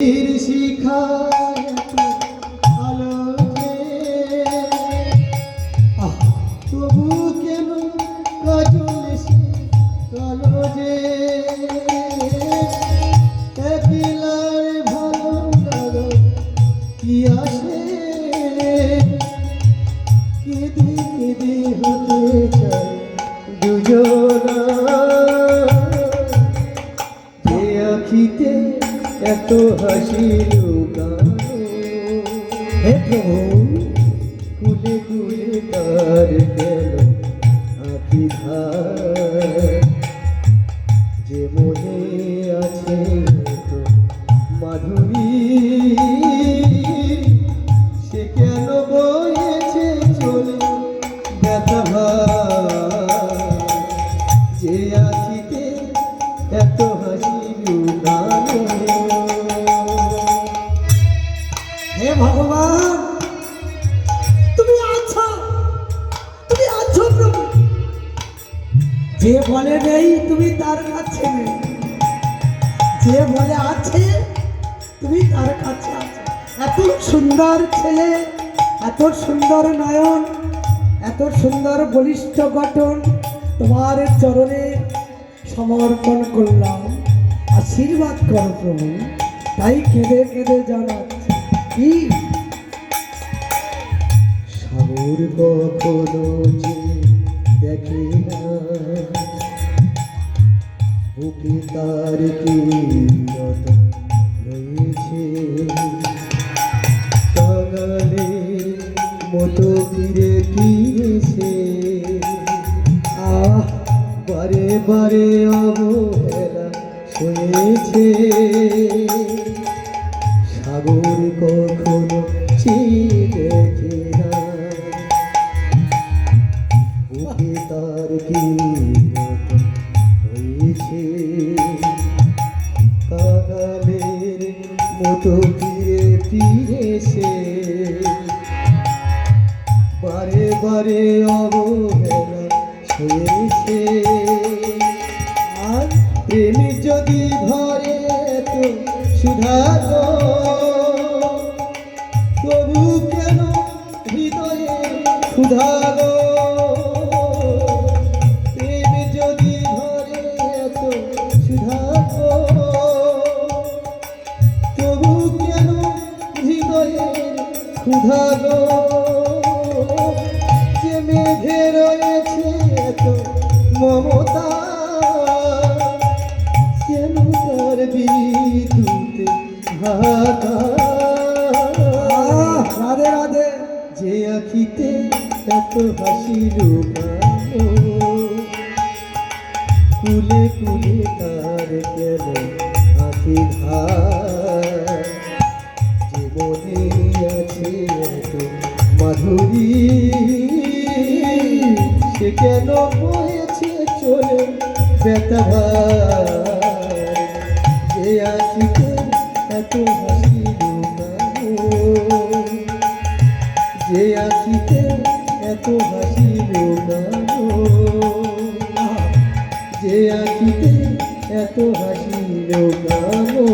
শিখা দুজনা। যে আখিতে এত হাসি হে প্রভু কুলে কুলে তার আখি ধার যে মনে আছে মাধুরী, সে কেন বয়েছে চলে ব্যথা। যে আখিতে এত হাসি হে ভগবান, তুমি আছো, তুমি যে বলে নেই তুমি তার কাছে। যে বলে আছে তুমি তার কাছে আছো। এত সুন্দর ছেলে, এত সুন্দর নয়ন, এত সুন্দর বলিষ্ঠ গঠন তোমার চরণে সমর্পণ করলাম। আশীর্বাদ করো প্রভু। তাই কেঁদে কেঁদে জানাচ্ছি। কি? সাগর কখনো যে দেখে না। বুকে তার কি রয়েছে? কাঙালে মতো আহ, বারে বারে অবহেলা শুয়েছে সাগর কখনো দেখে না। তার কি হয়েছে। কাঙালের মতো ফিরে ফিরেছে। বারে বারে অবহেলা হয়েছে সুধাগো তবু কেন হৃদয়ে ক্ষুধাগো প্রেম যদি ধরে তো সুধাগো তবু কেন হৃদয়ে ক্ষুধাগো যে মেঘে রয়েছে এত মমতা আহ, রাধে রাধে। যে আখিতে এত হাসি লুকানো কুলে কুলে তার কেন আখি ধার মনে আছে এত মাধুরী সে কেন বয়েছে চলে ব্যথা যে আখিতে এত হাসি লুকানো যে আখিতে এত হাসি লুকানো যে আখিতে এত হাসি লুকানো